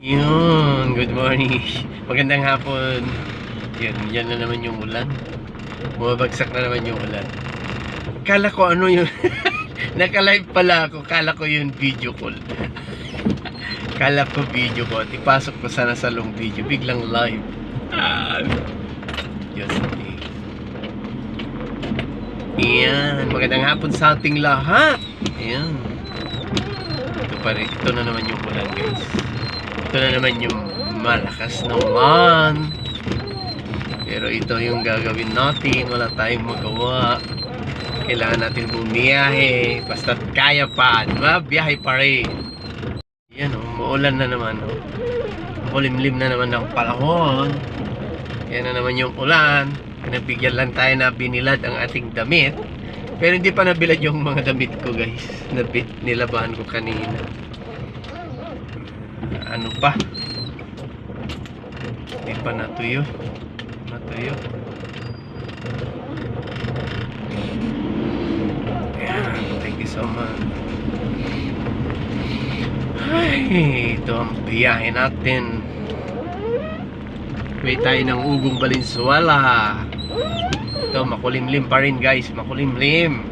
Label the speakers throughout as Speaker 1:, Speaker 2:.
Speaker 1: Yun, good morning. Magandang hapon. Yun, yan na naman yung ulan. Bumabagsak na naman yung ulan. Kala ko ano yun. Naka-live pala ako. Kala ko yun video call. Kala ko video call. Ipasok ko sana sa long video. Biglang live. Ah. Me. Yan. Magandang hapon sa ating lahat. Yan. Ito pa. Ito na naman yung ulan guys. Ito na naman yung malakas na ulan. Pero ito yung gagawin natin. Wala tayong magawa. Kailangan natin bumiyahe. Basta kaya pa. Di ba? Biyahe pa rin. Yan o. Maulan na naman o. Makulimlim na naman ng panahon. Yan na naman yung ulan. Nabigyan lang tayo na binilad ang ating damit. Pero hindi pa nabilad yung mga damit ko guys. Nabit, nilabahan ko kanina. Ano pa? Hindi pa natuyo. Natuyo. Ayan, thank you so much. Ay, ito ang biyahe natin. May tayo ng ugong balinsuala. Ito, makulimlim pa rin guys. Makulimlim.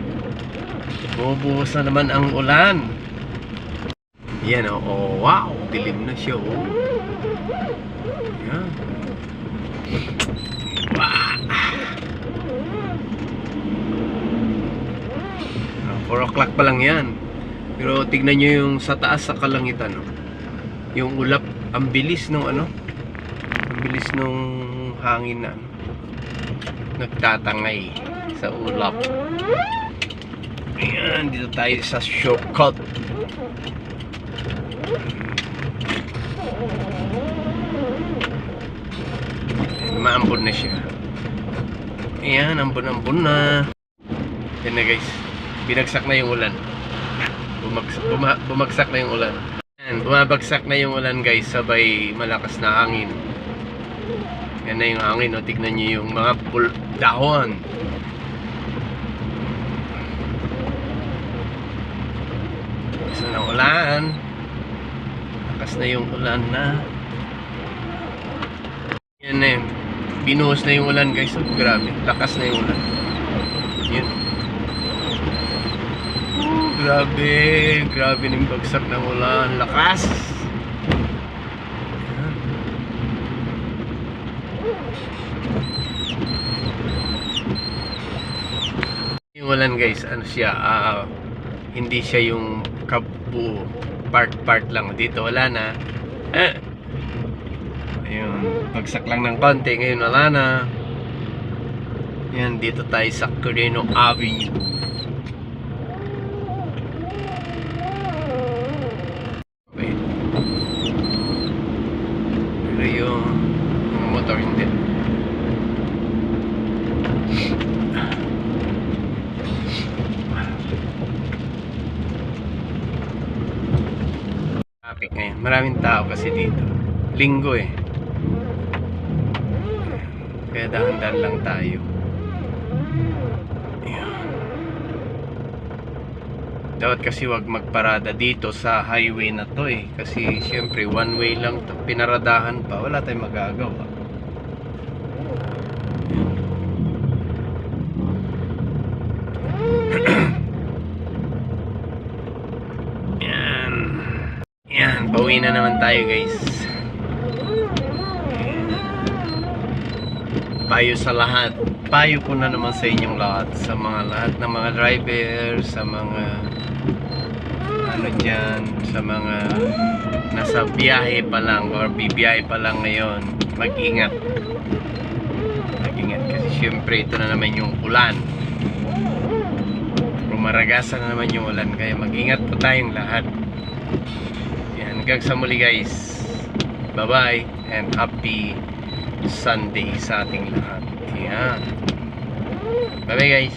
Speaker 1: Bubuhos na naman ang ulan. Yan o. Oh, wow. Dilim na siya oh. Yan. Wow. Ah, 4 o'clock pa lang yan. Pero tignan nyo yung sa taas sa kalangitan. Oh. Yung ulap. Ang bilis nung ano. Ang bilis nung hangin na ano, nagtatangay sa ulap. Ayan, dito tayo sa shortcut. Ayan, Maambon na siya. Ayan, ambon-ambon na. Yan na guys. Binagsak na yung ulan. Bumagsak, buma, bumagsak na yung ulan. Ayan, bumabagsak na yung ulan guys. Sabay malakas na hangin. Yan na yung hangin. O, tignan nyo yung mga dahon. Lakas na ulan. Lakas na yung ulan na. Yan yun. Binuhos na yung ulan guys. Oh, grabe. Lakas na yung ulan. Yun. Oh, grabe. Grabe ng bagsak ng ulan. Lakas. Yung ulan guys, ano siya, ah, hindi siya yung kabuo, part-part lang. Dito wala na. Eh. Ayun, bagsak lang ng konti, ngayon wala na. Yan, dito tayo sa Coreno Avenue. Okay. Pero yung, yung motor hindi. Traffic ngayon. Maraming tao kasi dito. Linggo eh. Kaya dahan-dahan lang tayo. Dapat kasi wag magparada dito sa highway na to eh. Kasi syempre one way lang to. Pinaradahan pa. Wala tayong magagawa. Yan. Yan, pauwi na naman tayo guys. Payo sa lahat. Payo ko na naman sa inyong lahat. Sa mga lahat ng mga driver, sa mga ano dyan, sa mga nasa biyahe pa lang or bibiyahe pa lang ngayon, mag-ingat. Mag-ingat kasi syempre ito na naman yung ulan. Rumaragasan na naman yung ulan kaya mag-ingat po tayong lahat. Hanggang sa muli guys. Bye-bye and happy Sunday sa ating lahat. Yan. Bye-bye guys.